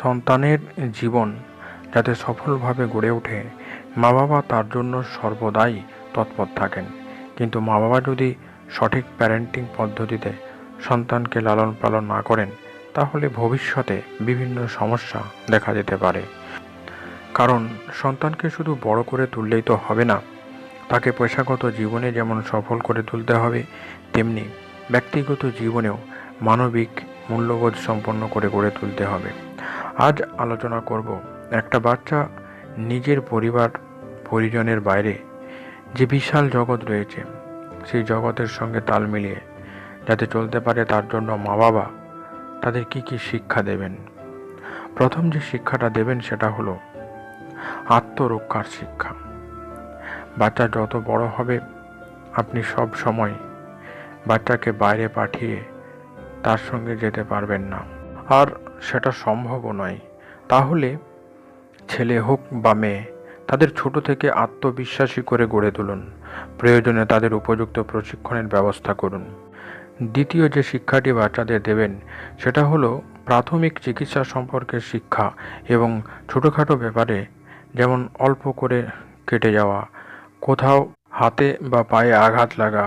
সন্তানের জীবন যাতে সফলভাবে গড়ে ওঠে। মা বাবা তার জন্য সর্বদাই তৎপর থাকেন। কিন্তু মা বাবা যদি সঠিক প্যারেন্টিং পদ্ধতিতে সন্তানকে লালন পালন না করেন, তাহলে ভবিষ্যতে বিভিন্ন সমস্যা দেখা যেতে পারে। কারণ সন্তানকে শুধু বড় করে তুললেই তো হবে না, তাকে পেশাগত জীবনে যেমন সফল করে তুলতে হবে, তেমনি ব্যক্তিগত জীবনেও মানবিক মূল্যবোধ সম্পন্ন করে গড়ে তুলতে হবে। আজ আলোচনা করব একটা বাচ্চা নিজের পরিবার, পরিজনের বাইরে যে বিশাল জগৎ রয়েছে, সেই জগতের সঙ্গে তাল মিলিয়ে যাতে চলতে পারে তার জন্য মা বাবা তাদের কি কি শিক্ষা দেবেন। প্রথম যে শিক্ষাটা দেবেন সেটা হলো আত্মরক্ষার শিক্ষা। বাচ্চা যত বড় হবে, আপনি সব সময় বাচ্চাকে বাইরে পাঠিয়ে তার সঙ্গে যেতে পারবেন না। আর সেটা সম্ভবও নয়। তাহলে ছেলে হোক বা মেয়ে, তাদের ছোট থেকে আত্মবিশ্বাসী করে গড়ে তুলুন। প্রয়োজনে তাদের উপযুক্ত প্রশিক্ষণের ব্যবস্থা করুন। দ্বিতীয় যে শিক্ষাটি বাচ্চাদের দেবেন, সেটা হলো প্রাথমিক চিকিৎসা সম্পর্কে শিক্ষা এবং ছোটোখাটো ব্যাপারে, যেমন অল্প করে কেটে যাওয়া, কোথাও হাতে বা পায়ে আঘাত লাগা,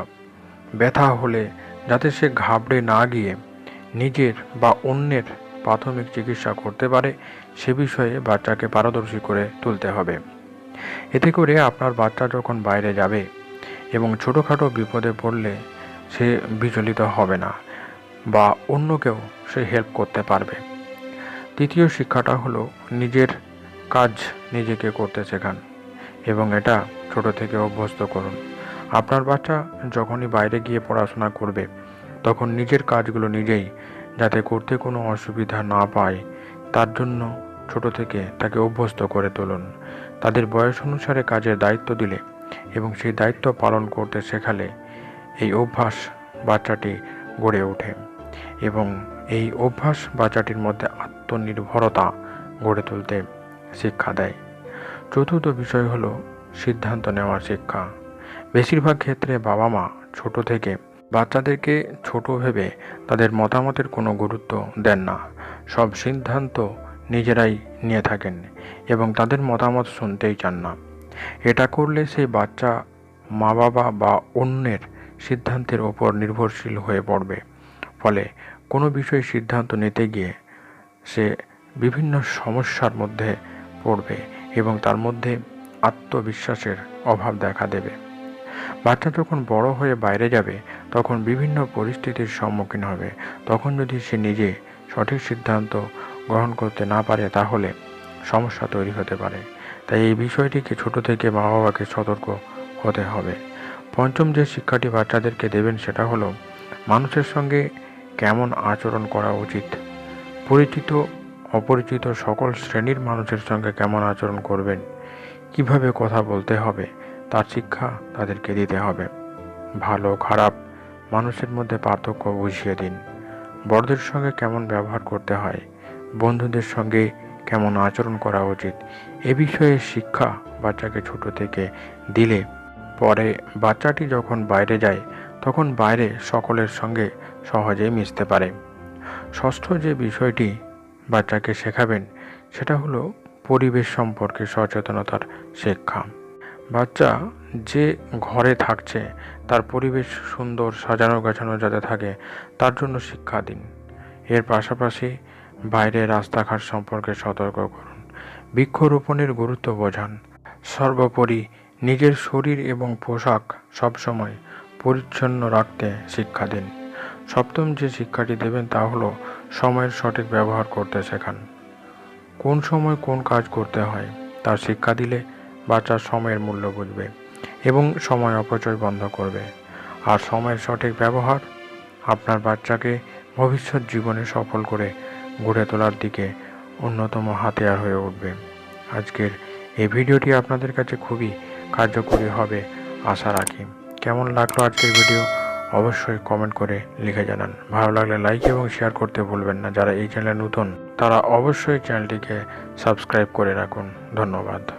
ব্যথা হলে যাতে সে ঘাবড়ে না গিয়ে নিজের বা অন্যের প্রাথমিক চিকিৎসা করতে পারে, সে বিষয়ে বাচ্চাকে পারদর্শী করে তুলতে হবে। এতে করে আপনার বাচ্চা যখন বাইরে যাবে এবং ছোটোখাটো বিপদে পড়লে সে বিচলিত হবে না বা অন্যকেও সে হেল্প করতে পারবে। তৃতীয় শিক্ষাটা হলো নিজের কাজ নিজেকে করতে শেখান এবং এটা ছোট থেকে অভ্যস্ত করুন। আপনার বাচ্চা যখনই বাইরে গিয়ে পড়াশোনা করবে তখন নিজের কাজগুলো নিজেই যাতে করতে কোনো অসুবিধা না পায়। তার জন্য ছোট থেকে তাকে অভ্যস্ত করে তুলুন। তাদের বয়স অনুসারে কাজের দায়িত্ব দিলে এবং সেই দায়িত্ব পালন করতে শেখালে এই অভ্যাস বাচ্চাটি গড়ে ওঠে এবং এই অভ্যাস বাচ্চাটির মধ্যে আত্মনির্ভরতা গড়ে তুলতে শিক্ষা দেয়। চতুর্থ বিষয় হলো সিদ্ধান্ত নেওয়ার শিক্ষা। বেশিরভাগ ক্ষেত্রে বাবা মা ছোট থেকে বাচ্চাদেরকে ছোট ভেবে তাদের মতামতের কোনো গুরুত্ব দেন না। সব সিদ্ধান্ত নিজেরাই নিয়ে থাকেন এবং তাদের মতামত শুনতেই চান না। এটা করলে সেই বাচ্চা মা বাবা বা অন্যের সিদ্ধান্তের ওপর নির্ভরশীল হয়ে পড়বে। ফলে কোনো বিষয়ে সিদ্ধান্ত নিতে গিয়ে সে বিভিন্ন সমস্যার মধ্যে পড়বে এবং তার মধ্যে আত্মবিশ্বাসের অভাব দেখা দেবে। বাচ্চা যখন বড় হয়ে বাইরে যাবে তখন বিভিন্ন পরিস্থিতির সম্মুখীন হবে। তখন যদি সে নিজে সঠিক সিদ্ধান্ত গ্রহণ করতে না পারে, তাহলে সমস্যা তৈরি হতে পারে। তাই এই বিষয়টিকে ছোট থেকে মা বাবাকে সতর্ক হতে হবে। পঞ্চম যে শিক্ষাটি বাচ্চাদেরকে দেবেন, সেটা হলো মানুষের সঙ্গে কেমন আচরণ করা উচিত? পরিচিত, অপরিচিত সকল শ্রেণির মানুষের সঙ্গে কেমন আচরণ করবেন? কীভাবে কথা বলতে হবে? তার শিক্ষা তাদেরকে দিতে হবে। ভালো, খারাপ মানুষের মধ্যে পার্থক্য বুঝিয়ে দিন। বড়দের সঙ্গে কেমন ব্যবহার করতে হয়? বন্ধুদের সঙ্গে কেমন আচরণ করা উচিত? এ বিষয়ে শিক্ষা বাচ্চাকে ছোট থেকে দিলে পরে বাচ্চাটি যখন বাইরে যায়, তখন বাইরে সকলের সঙ্গে সহজেই মিশতে পারে। ষষ্ঠ যে বিষয়টি বাচ্চাকে শেখাবেন, সেটা হলো পরিবেশ সম্পর্কে সচেতনতার শিক্ষা। বাচ্চা যে ঘরে থাকছে, তার পরিবেশ সুন্দর, সাজানো গাছানো যাতে থাকে, তার জন্য শিক্ষা দিন। এর পাশাপাশি বাইরে রাস্তাঘাট সম্পর্কে সতর্ক করুন। বৃক্ষরোপণের গুরুত্ব বোঝান। সর্বোপরি নিজের শরীর এবং পোশাক সবসময় পরিচ্ছন্ন রাখতে শিক্ষা দিন। সপ্তম যে শিক্ষাটি দেবেন তা হলো সময়ের সঠিক ব্যবহার করতে শেখান। কোন সময় কোন কাজ করতে হয়, তার শিক্ষা দিলে বাচ্চা সময়ের মূল্য বুঝবে এবং সময় অপচয় বন্ধ করবে। আর সময়ের সঠিক ব্যবহার আপনার বাচ্চাকে ভবিষ্যৎ জীবনে সফল করে গড়ে তোলার দিকে অন্যতম হাতিয়ার হয়ে উঠবে। আজকের এই ভিডিওটি আপনাদের কাছে খুবই কার্যকরী হবে আশা রাখি। কেমন লাগল আজকের ভিডিও? অবশ্যই কমেন্ট করে লিখে জানান। ভালো লাগলে লাইক এবং শেয়ার করতে ভুলবেন না। যারা এই চ্যানেলে নতুন, তারা অবশ্যই চ্যানেলটিকে সাবস্ক্রাইব করে রাখুন। ধন্যবাদ।